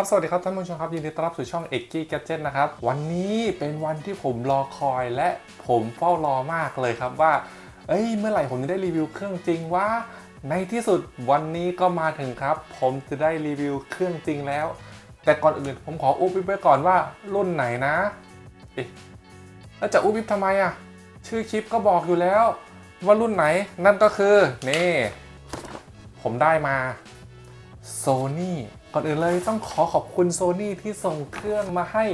ครับ สวัสดีครับ ท่านผู้ชมครับ ยินดีต้อนรับสู่ช่องเอ็กกี้แกจ e t นะครับ วันนี้เป็นวันที่ผมรอคอยและผมเฝ้ารอมากเลยครับว่า เอ้ย เมื่อไหร่ผมจะได้รีวิวเครื่องจริงว่า ในที่สุดวันนี้ก็มาถึงครับ ผมจะได้รีวิวเครื่องจริงแล้ว แต่ก่อนอื่นผมขออุบวิบไว้ก่อนว่ารุ่นไหนนะ เอ๊ะ แล้วจะอุบวิบทำไมอะชื่อคลิปก็บอกอยู่แล้ว ว่ารุ่นไหนนั่นก็คือนี่ผมได้มาโซนี่ ก่อนอื่นเลยต้องขอขอบคุณ Sony ที่ส่งเครื่องมาให้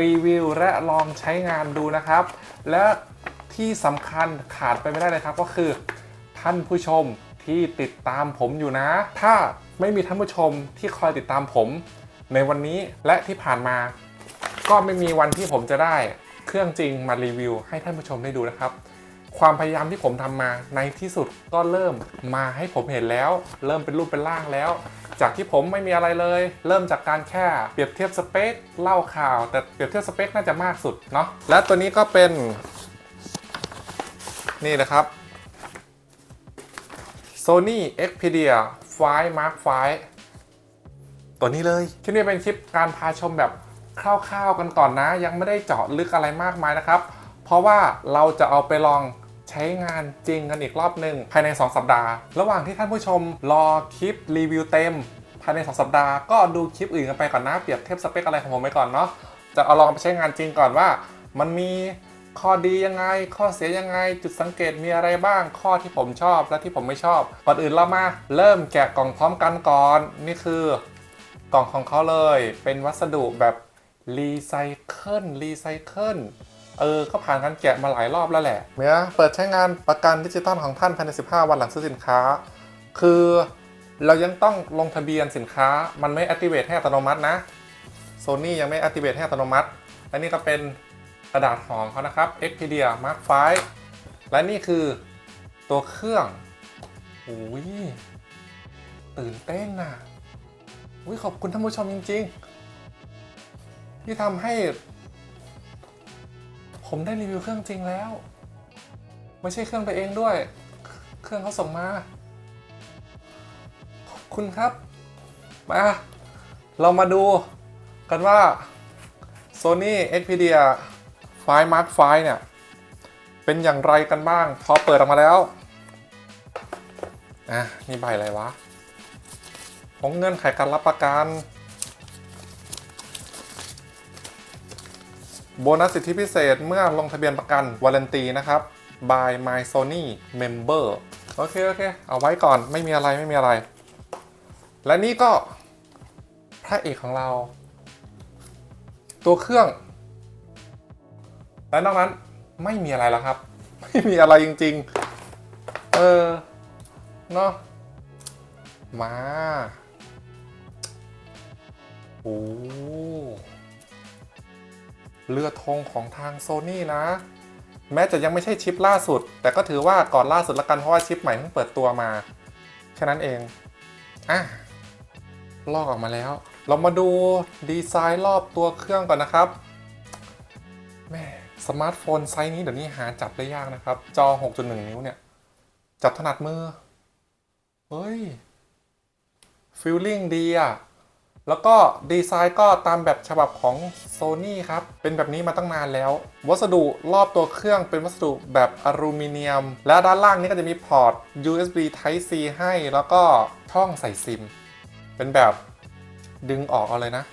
รีวิวและลองใช้งานดูนะครับ และที่สำคัญขาดไปไม่ได้เลยครับ ก็คือท่านผู้ชมที่ติดตามผมอยู่นะ ถ้าไม่มีท่านผู้ชมที่คอยติดตามผม ในวันนี้และที่ผ่านมา ก็ไม่มีวันที่ผมจะได้เครื่องจริงมารีวิวให้ท่านผู้ชมได้ดูนะครับ ความพยายามที่ผมทำมาในที่สุดก็เริ่มมาให้ผมเห็นแล้ว เริ่มเป็นรูปเป็นร่างแล้ว จากที่ผมไม่มีอะไรเลย เริ่มจากการแค่เปรียบเทียบสเปคเล่าข่าว แต่เปรียบเทียบสเปคน่าจะมากสุดเนาะและตัวนี้ก็เป็น นี่นะครับ Sony Xperia 5 Mark 5ตัวนี้เลยคลิปนี้เป็นคลิปการพาชมแบบคร่าวๆกันก่อนนะ ยังไม่ได้เจาะลึกอะไรมากมายนะครับ เพราะว่าเราจะเอาไปลอง ใช้งานจริงกันอีกรอบหนึ่งภายใน 2 สัปดาห์ ระหว่างที่ท่านผู้ชมรอคลิปรีวิวเต็ม ภายใน 2 สัปดาห์ก็ดูคลิปอื่นกันไปก่อนนะเปรียบเทียบสเปคอะไรของผมไปก่อนเนาะจะเอาลองไปใช้งานจริงก่อนว่า มันมีข้อดียังไง ข้อเสียยังไง จุดสังเกตมีอะไรบ้าง ข้อที่ผมชอบและที่ผมไม่ชอบ ก่อนอื่นเรามา เริ่มแกะกล่องพร้อมกันก่อน นี่คือกล่องของเขาเลย เป็นวัสดุแบบรีไซเคิล รีไซเคิล เออก็ผ่านการแกะมาหลายรอบแล้วแหละเมียเปิดใช้งานประกันดิจิตอลของท่านภายใน 15 วันหลังซื้อสินค้า คือเรายังต้องลงทะเบียนสินค้ามันไม่ activate ให้อัตโนมัตินะ Sony ยังไม่ activate ให้อัตโนมัติ และนี่ก็เป็นกระดาษของเขานะครับ Xperia Mark 5และนี่คือตัวเครื่องโอ้ยตื่นเต้นน่ะอุ้ยขอบคุณท่านผู้ชมจริง ๆ ที่ทำให้ ผมได้รีวิวเครื่องจริงแล้ว ไม่ใช่เครื่องไปเองด้วย เครื่องเขาส่งมา ขอบคุณครับ มา เรามาดูกันว่า Sony Xperia 5 Mark 5เนี่ย เป็นอย่างไรกันบ้าง พอเปิดออกมาแล้ว อะ นี่ใบอะไรวะของเงื่อนไขการรับประกัน โบนัสสิทธิพิเศษเมื่อลงทะเบียนประกันวาเลนตีนะครับ by my sony member โอเค โอเค เอาไว้ก่อนไม่มีอะไรไม่มีอะไร และนี่ก็พระเอกของเรา ตัวเครื่อง และนอกนั้นไม่มีอะไรแล้วครับ ไม่มีอะไรจริง ๆ เออ เนาะมา โอ้ เรือธงของทางโซ n y นะ แม้จะยังไม่ใช่ชิปล่าสุด แต่ก็ถือว่าก่อนล่าสุดละกันเพราะว่าชิปใหม่เพิ่งเปิดตัวมา แค่นั้นเอง อะ ลอกออกมาแล้ว เรามาดูดีไซน์รอบตัวเครื่องก่อนนะครับแม่สมาร์ทโฟนไซส์นี้เดี๋ยวนี้หาจับได้ยากนะครับ จอ 6.1 นิ้วเนี่ย จับถนัดมือ เฮ้ยฟีลลิ่งดีอะ แล้วก็ดีไซน์ก็ตามแบบฉบับของ Sony ครับ เป็นแบบนี้มาตั้งนานแล้ว วัสดุรอบตัวเครื่องเป็นวัสดุแบบอลูมิเนียม และด้านล่างนี้ก็จะมีพอร์ต USB Type C ให้ แล้วก็ช่องใส่ซิม เป็นแบบดึงออกเอาเลยนะ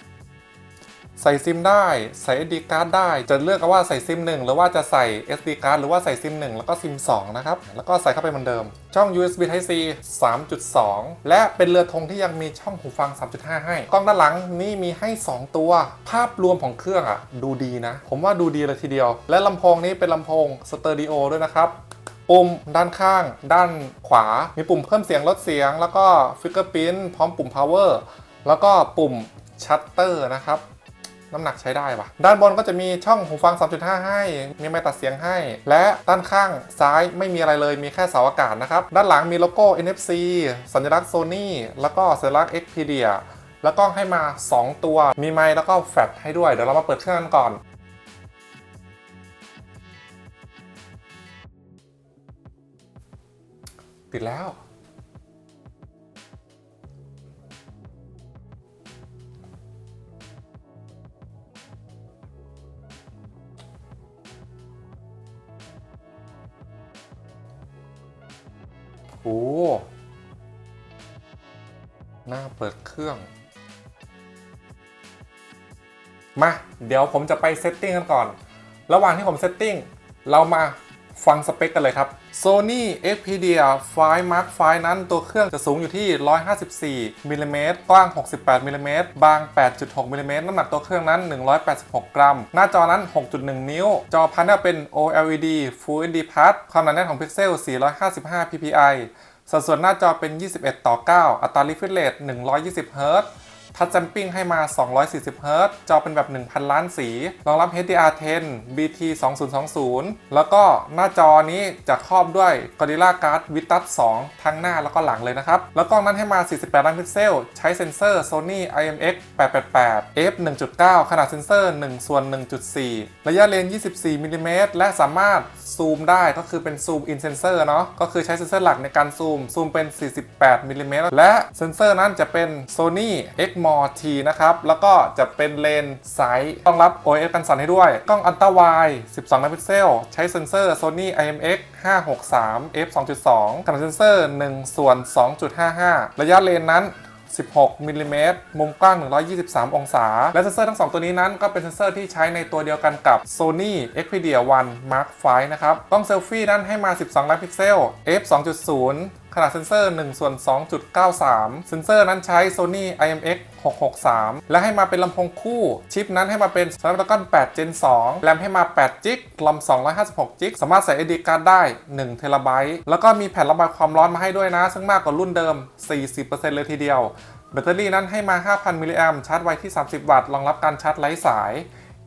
ใส่ซิมได้ใส่ SD card ได้ จะเลือกเอาว่าใส่ซิม1 หรือว่าจะใส่ SD card หรือว่าใส่ซิม 1 แล้วก็ซิม 2 นะครับ แล้วก็ใส่เข้าไปเหมือนเดิม ช่อง USB Type C 3.2 และเป็นเรือธงที่ยังมีช่องหูฟัง 3.5 ให้ กล้องด้านหลังนี่มีให้ 2 ตัว ภาพรวมของเครื่องอะดูดีนะ ผมว่าดูดีเลยทีเดียว และลำโพงนี้เป็นลำโพงสเตอริโอด้วยนะครับปุ่มด้านข้าง ด้านขวา มีปุ่มเพิ่มเสียงลดเสียง แล้วก็ฟิกเกอร์พิ้นพร้อมปุ่ม power แล้วก็ปุ่มชัตเตอร์นะครับ น้ำหนักใช้ได้ปะด้านบนก็จะมีช่องหูฟัง 3.5 ให้ มีไมค์ตัดเสียงให้ และด้านข้างซ้ายไม่มีอะไรเลยมีแค่เสาอากาศนะครับ ด้านหลังมีโลโก้ NFC สัญลักษณ์ Sony แล้วก็สัญลักษณ์ Xperia แล้วก็ให้มา 2 ตัว มีไมค์แล้วก็แฟลชให้ด้วย เดี๋ยวเรามาเปิดเครื่องกันก่อนปิดแล้ว โอ้หน้าเปิดเครื่อง มา เดี๋ยวผมจะไปเซตติ้งกันก่อน ระหว่างที่ผมเซตติ้ง เรามา ฟังสเปคกันเลยครับ Sony Xperia 5 Mark V นั้นตัวเครื่องจะสูงอยู่ที่ 154มิลลิเมตรกว้าง 68มิลลิเมตรบาง 8.6มิลลิเมตรน้ำหนักตัวเครื่องนั้น 186 กรัม หน้าจอนั้น 6.1 นิ้ว จอพันธุ์เป็น OLED Full HD Plus ความหนาแน่นของพิกเซล 455 ppi สัดส่วนหน้าจอเป็น 21 ต่อ 9 อัตรา refresh rate 120 Hz ทัชจัมปิ้งให้มา 240เฮิรตจอเป็นแบบ 1,000 ล้านสี รองรับ HDR10 BT 2020 แล้วก็หน้าจอนี้จะครอบด้วย Gorilla Glass Vitas 2 ทั้งหน้าแล้วก็หลังเลยนะครับ แล้วกล้องนั้นให้มา 48 ล้านพิกเซล ใช้เซ็นเซอร์ Sony IMX 888 f 1.9 ขนาดเซ็นเซอร์1ส่วน1.4 ระยะเลน 24มิลลิเมตรและสามารถซูมได้ก็คือเป็นซูมอินเซนเซอร์เนาะก็คือใช้เซ็นเซอร์หลักในการซูมซูมเป็น 48มิลลิเมตรและเซ็นเซอร์นั้นจะเป็น Sony Exmor T นะครับ แล้วก็จะเป็นเลนส์ไซส์ต้องรับ OIS กันสั่นให้ด้วย กล้องอัลตร้าไวด์12 ล้านพิกเซล ใช้เซ็นเซอร์ Sony IMX 563 f 2.2 ขนาดเซ็นเซอร์ 1 ส่วน 2.55 ระยะเลนนั้น16มิลลิเมตรมุมกว้าง 123 องศา และเซนเซอร์ทั้ง 2 ตัวนี้นั้นก็เป็นเซนเซอร์ที่ใช้ในตัวเดียวกันกับ Sony Xperia 1 Mark V นะครับ กล้องเซลฟี่นั้นให้มา 12 ล้านพิกเซล f 2.0 ขนาดเซนเซอร์1ส่วน2.93 เซนเซอร์นั้นใช้ Sony IMX 663 และให้มาเป็นลำโพงคู่ ชิปนั้นให้มาเป็น Snapdragon 8 Gen 2 แรมให้มา8จิกลำ256จิกสามารถใส่ SD card ได้1เทบต์แล้วก็มีแผ่นระบายความร้อนมาให้ด้วยนะ ซึ่งมากกว่ารุ่นเดิม 40%เลยทีเดียว แบตเตอรี่นั้นให้มา 5,000 มิลลิแอมชาร์จไวที่ 30 วัตต์ รองรับการชาร์จไร้สาย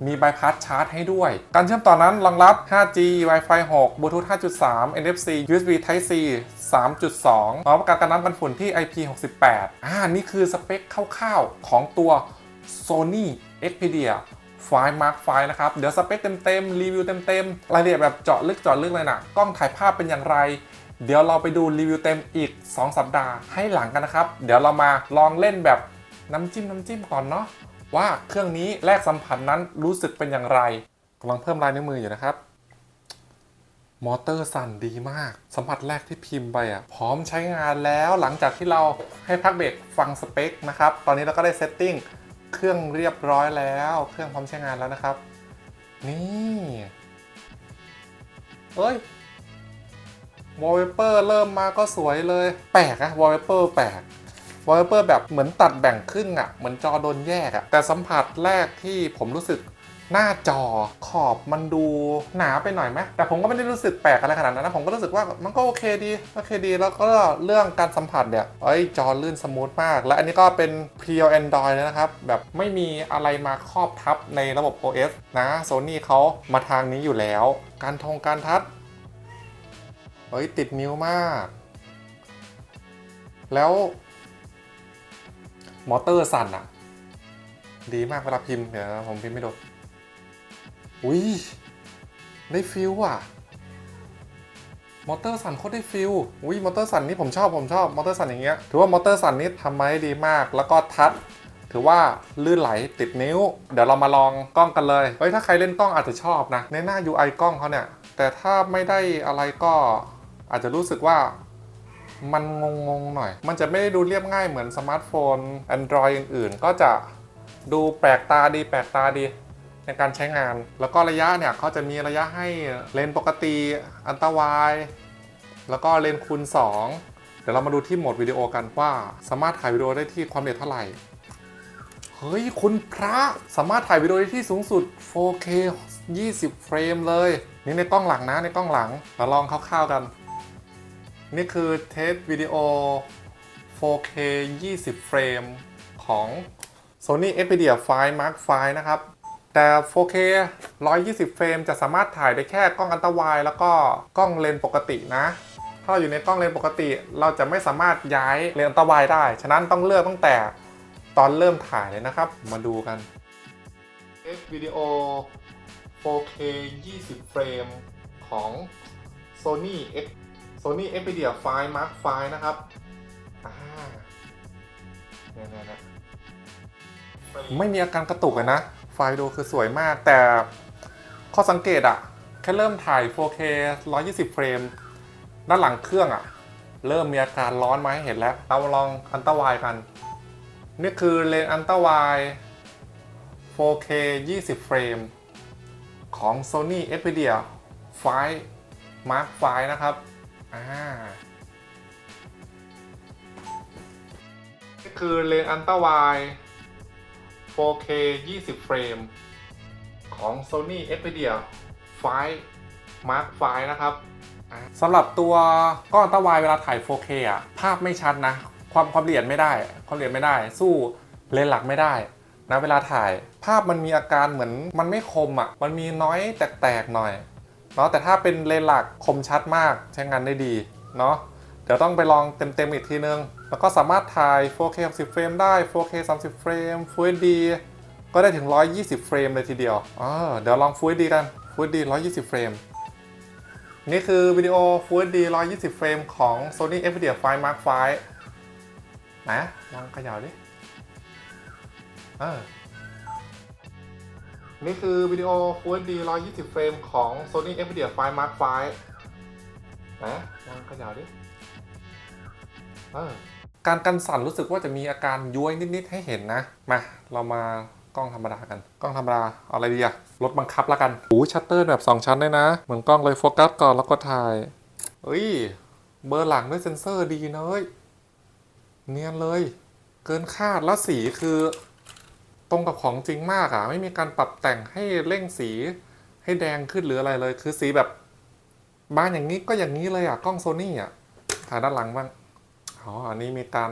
มีบ y พาสชาร์จให้ด้วย การเชื่อมต่อนั้นรองรับ 5G Wi-Fi 6 Bluetooth 5.3 NFC USB Type C 3.2รองรับการกันน้ำกันฝุ่นที่ IP68 อ่า นี่คือสเปคคร่าวๆ ของตัว Sony Xperia 5 Mark V นะครับ เดี๋ยวสเปคเต็มๆ รีวิวเต็มๆ รายละเอียดแบบเจาะลึกเจาะลึกเลยนะกล้องถ่ายภาพเป็นอย่างไร เดี๋ยวเราไปดูรีวิวเต็มอีก 2 สัปดาห์ให้หลังกันนะครับ เดี๋ยวเรามาลองเล่นแบบน้ำจิ้มน้ำจิ้มก่อนเนาะ ว่าเครื่องนี้แรกสัมผัสนั้นรู้สึกเป็นอย่างไรกำลังเพิ่มลายนิ้วมืออยู่นะครับ มอเตอร์สั่นดีมาก สัมผัสแรกที่พิมพ์ไปอะพร้อมใช้งานแล้วหลังจากที่เราให้พักเบรกฟังสเปคนะครับ ตอนนี้เราก็ได้เซตติ้งเครื่องเรียบร้อยแล้ว เครื่องพร้อมใช้งานแล้วนะครับ นี่เอ้ยวอลเปเปอร์เริ่มมาก็สวยเลย แปลกอะวอลเปเปอร์แปลก วอลเปเปอร์แบบเหมือนตัดแบ่งครึ่งอะเหมือนจอโดนแยกอะแต่สัมผัสแรกที่ผมรู้สึกหน้าจอขอบมันดูหนาไปหน่อยไหมแต่ผมก็ไม่ได้รู้สึกแปลกอะไรขนาดนั้นนะ ผมก็รู้สึกว่ามันก็โอเคดีโอเคดี แล้วก็เรื่องการสัมผัสเนี่ยเอ้ยจอลื่นสมูทมาก และอันนี้ก็เป็น p r e o Android เลยนะครับ แบบไม่มีอะไรมาครอบทับในระบบ OS นะ Sony เขามาทางนี้อยู่แล้ว การทงการทัดเฮ้ยติดนิ้วมาก แล้ว มอเตอร์สั่นอะดีมากเวลาพิมพ์เดี๋ยวผมพิมพ์ไม่โดนอุ้ยได้ฟิลว่ะมอเตอร์สั่นโคตรได้ฟิลอุ้ยมอเตอร์สั่นนี่ผมชอบผมชอบมอเตอร์สั่นอย่างเงี้ย ถือว่ามอเตอร์สั่นนี่ทำมาได้ดีมาก แล้วก็ทัด ถือว่าลื่นไหลติดนิ้ว เดี๋ยวเรามาลองกล้องกันเลย เฮ้ยถ้าใครเล่นกล้องอาจจะชอบนะ ในหน้า UI กล้องเขาเนี่ย แต่ถ้าไม่ได้อะไรก็อาจจะรู้สึกว่า มันงงๆหน่อย มันจะไม่ได้ดูเรียบง่ายเหมือนสมาร์ทโฟน Android อื่นๆ ก็จะดูแปลกตาดีแปลกตาดีในการใช้งาน แล้วก็ระยะเนี่ยเขาจะมีระยะให้เลนปกติอันตรวาย แล้วก็เลนคูณ 2 เดี๋ยวเรามาดูที่โหมดวิดีโอกันว่า สามารถถ่ายวิดีโอได้ที่ความละเอียดเท่าไหร่ เฮ้ย คุณพระสามารถถ่ายวิดีโอได้ที่สูงสุด 4K 20 เฟรมเลย นี่ในกล้องหลังนะในกล้องหลัง เราลองคร่าวๆกัน นี่คือเทสวิดีโอ 4K 20 เฟรมของ Sony Xperia 5 Mark V นะครับ แต่ 4K 120 เฟรมจะสามารถถ่ายได้แค่กล้องอัลตราไวด์แล้วก็กล้องเลนส์ปกตินะ ถ้าเราอยู่ในกล้องเลนส์ปกติ เราจะไม่สามารถย้ายเลนส์อัลตราไวด์ได้ ฉะนั้นต้องเลือกตั้งแต่ตอนเริ่มถ่ายเลยนะครับ มาดูกัน X วิดีโอ 4K 20 เฟรมของ Sony X Sony Xperia 5 Mark V นะครับอ่าเนี่ยเนี่ยเนี่ยไม่มีอาการกระตุกเลยนะ ไฟล์ดูคือสวยมาก แต่ข้อสังเกตอะแค่เริ่มถ่าย 4K 120 เฟรม ด้านหลังเครื่องอะเริ่มมีอาการร้อนมาให้เห็นแล้ว เราลองอันตรายกัน นี่คือเลนอันตราย 4K 20 เฟรม ของ Sony Xperia 5 Mark V นะครับ อ่าคือเลนอันตราวาย 4K 20 เฟรม ของ Sony Xperia 5 Mark V นะครับสำหรับตัวกล้องอันตรายเวลาถ่าย 4K อะ ภาพไม่ชัดนะ ความความละเอียดไม่ได้ ความละเอียดไม่ได้ สู้เลนส์หลักไม่ได้นะเวลาถ่าย ภาพมันมีอาการเหมือนมันไม่คมอะ มันมีน้อยแตกๆหน่อย เนาะแต่ถ้าเป็นเลนหลักคมชัดมากใช้งานได้ดีเนาะเดี๋ยวต้องไปลองเต็มๆอีกทีนึง แล้วก็สามารถถ่าย 4K 60เฟรมได้ 4K 30เฟรม Full HD ก็ได้ถึง 120 เฟรมเลยทีเดียวอ๋อเดี๋ยวลอง Full HD กัน Full HD 120 เฟรม นี่คือวิดีโอ Full HD 120 เฟรมของ Sony Xperia 5 Mark V นะลองเขย่าดิ เออ นี่คือวิดีโอ Full HD 120 เฟรมของ Sony Xperia 5 Mark V นะลองขย่าดิการกันสั่นรู้สึกว่าจะมีอาการย้วยนิด ๆ ให้เห็นนะ มาเรามากล้องธรรมดากัน กล้องธรรมดาเอาอะไรดีอะรถบังคับแล้วกันโอ้ชัตเตอร์แบบ 2 ชั้นเลยนะ เหมือนกล้องเลยโฟกัสก่อนแล้วก็ถ่ายเฮ้ย เบอร์หลังด้วยเซ็นเซอร์ดีนะเว้ยเนียนเลย เกินคาดแล้วสีคือ ตรงกับของจริงมากอะ่ะ ไม่มีการปรับแต่งให้เร่งสีให้แดงขึ้นหรืออะไรเลย คือสีแบบบานอย่างนี้ก็อย่างนี้เลยอะ่ะ กล้องโซนี่อะถ่ายด้านหลังบ้างอ๋ออันนี้มีการ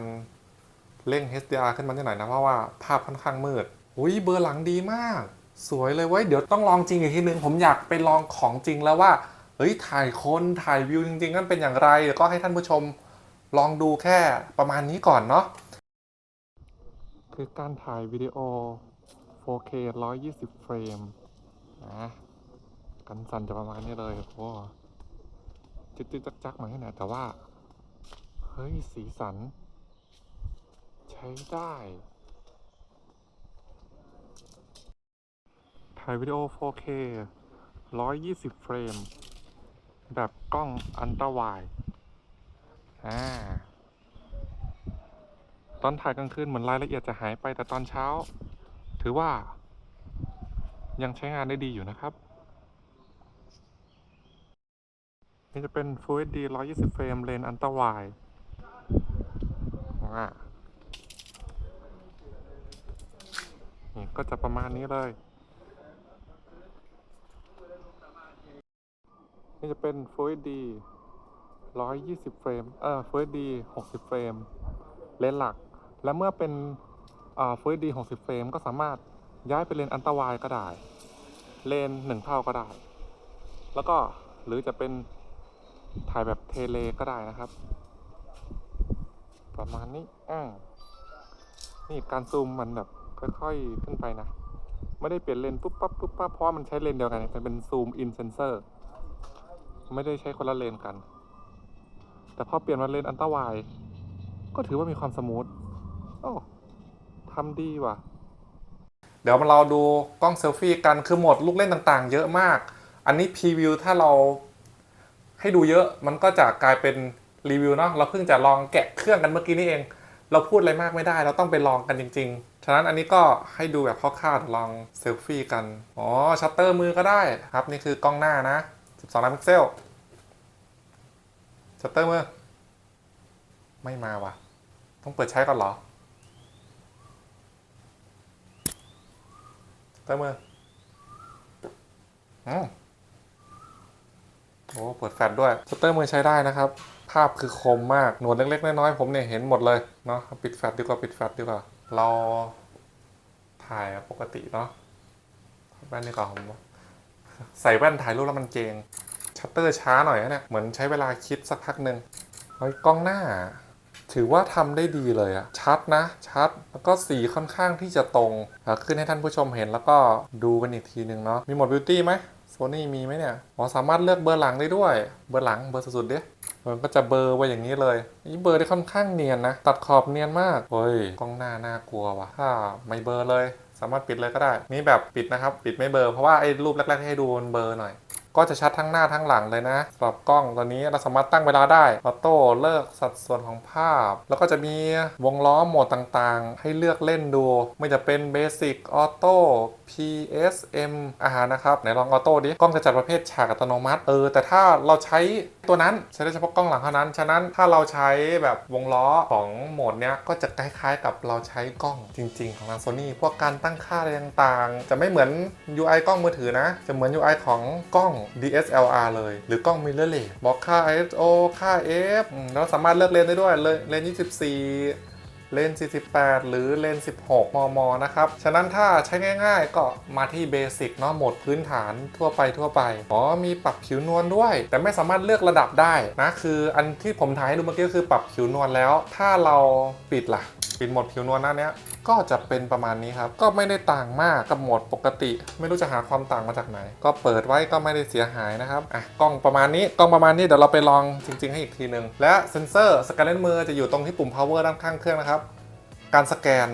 เร่ง HDR ขึ้นมาหน่อยนนะเพราะว่าภาพค่อนข้างมืดอุ้ยเบอร์หลังดีมาก สวยเลยเว้ยเดี๋ยวต้องลองจริงอีกทีนึง ผมอยากไปลองของจริงแล้วว่าเฮ้ยถ่ายคนถ่ายวิวจริงๆนั่นเป็นอย่างไรเดี๋ยวก็ให้ท่านผู้ชมลองดูแค่ประมาณนี้ก่อนเนาะ คือการถ่ายวิดีโอ 4K 120 เฟรมนะกันสั่นจะประมาณนี้เลยโอ้จึ๊กจักมาให้หน่อยแต่ว่า เฮ้ย สีสัน ใช้ได้ ถ่ายวิดีโอ 4K 120 เฟรม แบบกล้องอันตราไวอ่า ตอนถ่ายกลางคืนเหมือนรายละเอียดจะหายไป แต่ตอนเช้า ถือว่า ยังใช้งานได้ดีอยู่นะครับ นี่จะเป็น Full HD 120 เฟรมเลนส์อันตราไวด์อ่านี่ก็จะประมาณนี้เลย นี่จะเป็น Full HD 120 เฟรม เอ่อ Full HD 60 เฟรม เลนส์หลัก และเมื่อเป็นอ่า Full HD 60เฟรมก็สามารถย้ายไปเลนอันตรายก็ได้ เลนหนึ่งเท่าก็ได้ แล้วก็หรือจะเป็นถ่ายแบบเทเลก็ได้นะครับ ประมาณนี้อ่านี่การซูมมันแบบค่อยๆขึ้นไปนะ ไม่ได้เปลี่ยนเลนปุ๊บปั๊บปุ๊บปั๊บเพราะมันใช้เลนเดียวกันมันเป็นซูมอินเซนเซอร์ไม่ได้ใช้คนละเลนกัน แต่พอเปลี่ยนมาเลนอันตรายก็ถือว่ามีความสมูท ทำดีว่ะ เดี๋ยวมาเราดูกล้องเซลฟี่กันคือโหมดลูกเล่นต่างๆ เยอะมาก อันนี้พรีวิวถ้าเราให้ดูเยอะมันก็จะกลายเป็นรีวิวเนาะเราเพิ่งจะลองแกะเครื่องกันเมื่อกี้นี่เอง เราพูดอะไรมากไม่ได้ เราต้องไปลองกันจริง ๆ ฉะนั้นอันนี้ก็ให้ดูแบบคร่าวๆลองเซลฟี่กันอ๋อชัตเตอร์มือก็ได้ครับนี่คือกล้องหน้านะ 12ล้านพิกเซลชัตเตอร์มือไม่มาว่ะ ต้องเปิดใช้ก่อนเหรอ ติมมืออืมโอ้เปิดแฟลชด้วยสเตอร์มือใช้ได้นะครับ ภาพคือคมมาก หนวดเล็กๆ น้อยๆ ผมเนี่ยเห็นหมดเลยเนาะปิดแฟลชดีกว่าปิดแฟลชดีกว่า เราถ่ายปกติเนาะแว่นดีกว่าผมใส่แว่นถ่ายรูปแล้วมันเจง ชัตเตอร์ช้าหน่อยนะเนี่ย เหมือนใช้เวลาคิดสักพักหนึ่งเฮ้ยกล้องหน้า ถือว่าทำได้ดีเลยอะชัดนะ ชัด แล้วก็สีค่อนข้างที่จะตรง ขึ้นให้ท่านผู้ชมเห็นแล้วก็ดูกันอีกทีหนึ่งเนาะ มีหมดบิวตี้ไหมโซนี่มีไหมเนี่ยอ๋อสามารถเลือกเบอร์หลังได้ด้วย เบอร์หลังเบอร์สุดๆดิมันก็จะเบอร์ไว้อย่างนี้เลยนี่เบอร์ได้ค่อนข้างเนียนนะ ตัดขอบเนียนมาก เฮ้ย กล้องหน้าน่ากลัวว่ะถ้าไม่เบอร์เลย สามารถปิดเลยก็ได้ นี่แบบปิดนะครับ ปิดไม่เบอร์ เพราะว่าไอ้รูปแรกๆที่ให้ดูมันเบอร์หน่อย ก็จะชัดทั้งหน้าทั้งหลังเลยนะสำหรับกล้องตัวนี้เราสามารถตั้งเวลาได้ออโต้เลิกสัดส่วนของภาพ แล้วก็จะมีวงล้อโหมดต่างๆ ให้เลือกเล่นดู ไม่จะเป็นเบสิกออโต้ PSM อาหารนะครับไหนลองออโต้ดิกล้องจะจัดประเภทฉากอัตโนมัติเออแต่ถ้าเราใช้ ตัวนั้นใช้ได้เฉพาะกล้องหลังเท่านั้น ฉะนั้นถ้าเราใช้แบบวงล้อของโหมดเนี้ยก็จะคล้ายๆ กับเราใช้กล้องจริง ๆ ของทางโซนี่พวกการตั้งค่าอะไรต่างๆ จะไม่เหมือน UI กล้องมือถือนะ จะเหมือน UI ของกล้อง DSLR เลย หรือกล้องมิเรเลสบอกค่า ISO ค่า f แล้วสามารถเลือกเลนได้ด้วยเลยเลนส์24 เลนส์48 หรือเลนส์16 มม นะครับ ฉะนั้นถ้าใช้ง่าย ๆ ก็มาที่เบสิกเนาะโหมดพื้นฐานทั่วไปทั่วไป อ๋อ มีปรับผิวนวลด้วย แต่ไม่สามารถเลือกระดับได้นะ คืออันที่ผมถ่ายให้ดูเมื่อกี้คือปรับผิวนวลแล้ว ถ้าเราปิดล่ะ ปิดโหมดผิวนวลหน้าเนี้ยก็จะเป็นประมาณนี้ครับ ก็ไม่ได้ต่างมากกับโหมดปกติ ไม่รู้จะหาความต่างมาจากไหน ก็เปิดไว้ก็ไม่ได้เสียหายนะครับอะกล้องประมาณนี้กล้องประมาณนี้เดี๋ยวเราไปลองจริง ๆ ให้อีกทีหนึ่งและเซนเซอร์สแกนเลนมือจะอยู่ตรงที่ปุ่ม power ด้านข้างเครื่องนะครับ การสแกน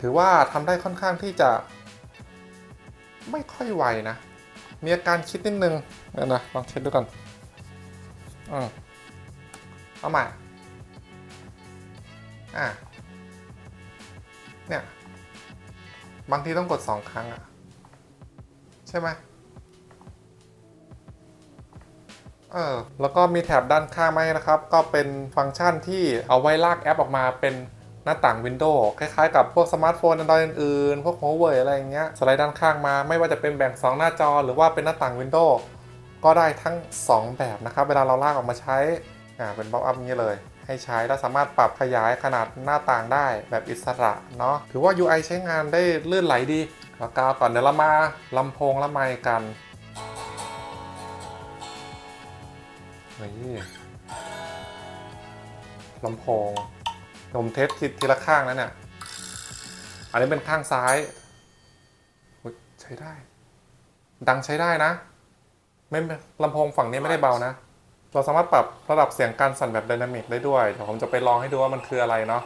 ถือว่าทำได้ค่อนข้างที่จะ ไม่ค่อยไวนะ มีอาการคิดนิดนึงเดี๋ยนะลองเช็ดดูก่อนอืมเอาใหม่ อะเนี่ย บางทีต้องกดสองครั้งอะใช่ไหมเออแล้วก็มีแถบด้านข้างมาให้นะครับ ก็เป็นฟังก์ชันที่เอาไว้ลากแอปออกมาเป็นหน้าต่าง Windows คล้ายๆกับพวกสมาร์ทโฟน Android อื่นๆ พวก Huawei อะไรอย่างเงี้ย สไลด์ด้านข้างมา ไม่ว่าจะเป็นแบ่ง 2 หน้าจอ หรือว่าเป็นหน้าต่าง Windows ก็ได้ทั้ง 2 แบบนะครับ เวลาเราลากออกมาใช้ อ่า เป็นบ็อกอัพนี้เลย ให้ใช้แล้วสามารถปรับขยายขนาดหน้าต่างได้แบบอิสระเนาะถือว่า UI ใช้งานได้ลื่นไหลดีแล้วก็ก่อนเดี๋ยวเรามาลำโพงละไมค์กันนี่ลำโพงผมเทสทีละข้างแล้วเนี่ย อันนี้เป็นข้างซ้าย ใช้ได้ ดังใช้ได้นะ ไม่ลำโพงฝั่งนี้ไม่ได้เบานะ เราสามารถปรับระดับเสียงการสั่นแบบไดนามิกได้ด้วยเดี๋ยวผมจะไปลองให้ดูว่ามันคืออะไรเนาะ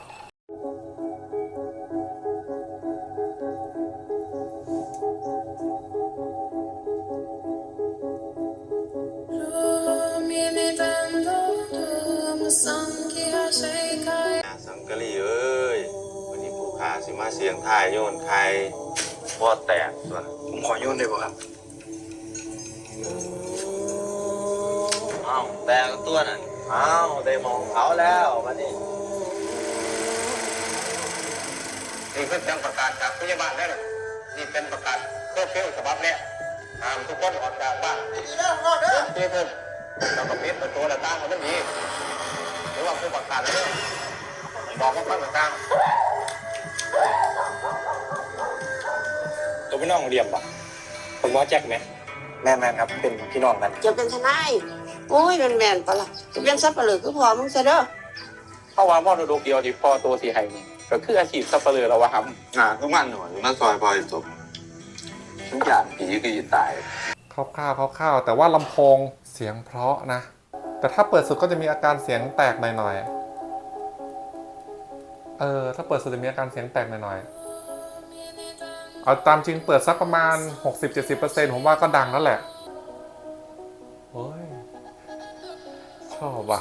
Vieni dando dum sankia sheikai สังกะรีเอ้ยวันนี้ผู้ขาสิมาเสียงทายโยนใครพอแตกส่วนผมขอโยนได้ป่ะครับ แตกตัวนั่นอ้าวได้มองเขาแล้ววันนี้นี่เพิ่งจังประกาศจากพยาบาลได้เลยนี่เป็นประกาศเคอร์ฟิวฉบับเนี้ยห้ามทุกคนออกจากบ้านนี่เรื่องรอดเด้อนี่เพิ่มเราก็ปิดประตูหน้าต่างมันไม่มีหรือว่าผู้ประกาศเลยบอกว่าฟังต่างตัวพี่น้องเรียมปะผมว่าแจ็คไหมๆแม่แม่ครับเป็นพี่น้องกันจะเป็นทนาย โอ้ยแม่นแม่นๆปะล่ะจะเป็นซับปะเหลือคือพอมึงซะเด้อเข้าวามอดดกเดียวที่พอตัวสีไห้นี่ก็คืออาชีพสับปะเลอเราวะครับงานทุกวันหน่อยมันซอยพอยจบทุกอย่างผีคือจะตายคร่าวๆคร่าวๆแต่ว่าลำโพงเสียงเพราะนะ แต่ถ้าเปิดสุดก็จะมีอาการเสียงแตกหน่อยๆเออถ้าเปิดสุดจะมีอาการเสียงแตกหน่อยๆเอาตามจริงเปิดสักประมาณ 60-70%ผมว่าก็ดังแล้วแหละ ชอบว่ะ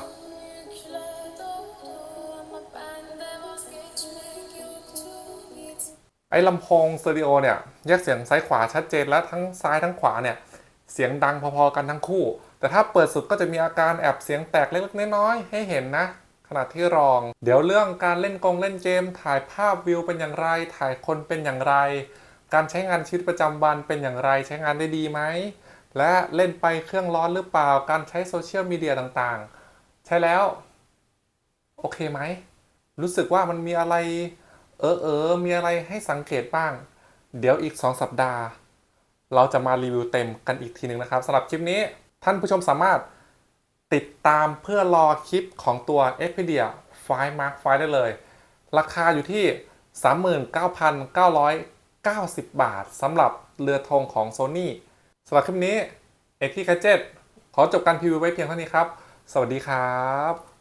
ไอ้ลำโพงสเตอริโอเนี่ยแยกเสียงซ้ายขวาชัดเจนและทั้งซ้ายทั้งขวาเนี่ยเสียงดังพอๆกันทั้งคู่ แต่ถ้าเปิดสุดก็จะมีอาการแอบเสียงแตกเล็กๆน้อยๆให้เห็นนะขณะที่รอง เดี๋ยวเรื่องการเล่นกงเล่นเกม ถ่ายภาพวิวเป็นอย่างไร ถ่ายคนเป็นอย่างไร การใช้งานชีวิตประจำวันเป็นอย่างไร ใช้งานได้ดีไหม และเล่นไปเครื่องร้อนหรือเปล่า การใช้โซเชียลมีเดียต่างๆ ใช้แล้ว โอเคไหม รู้สึกว่ามันมีอะไร เออเออมีอะไรให้สังเกตบ้าง เดี๋ยวอีก 2 สัปดาห์ เราจะมารีวิวเต็มกันอีกทีหนึ่งนะครับสำหรับคลิปนี้ท่านผู้ชมสามารถติดตามเพื่อรอคลิปของตัว Xperia ไฟล์ Mark ไฟได้เลย ราคาอยู่ที่ 39,990 บาทสำหรับเรือธงของ Sony สำหรับคลิปนี้เอกที่แคเจ็ตขอจบการพรีวิวไว้เพียงเท่านี้ครับ สวัสดีครับ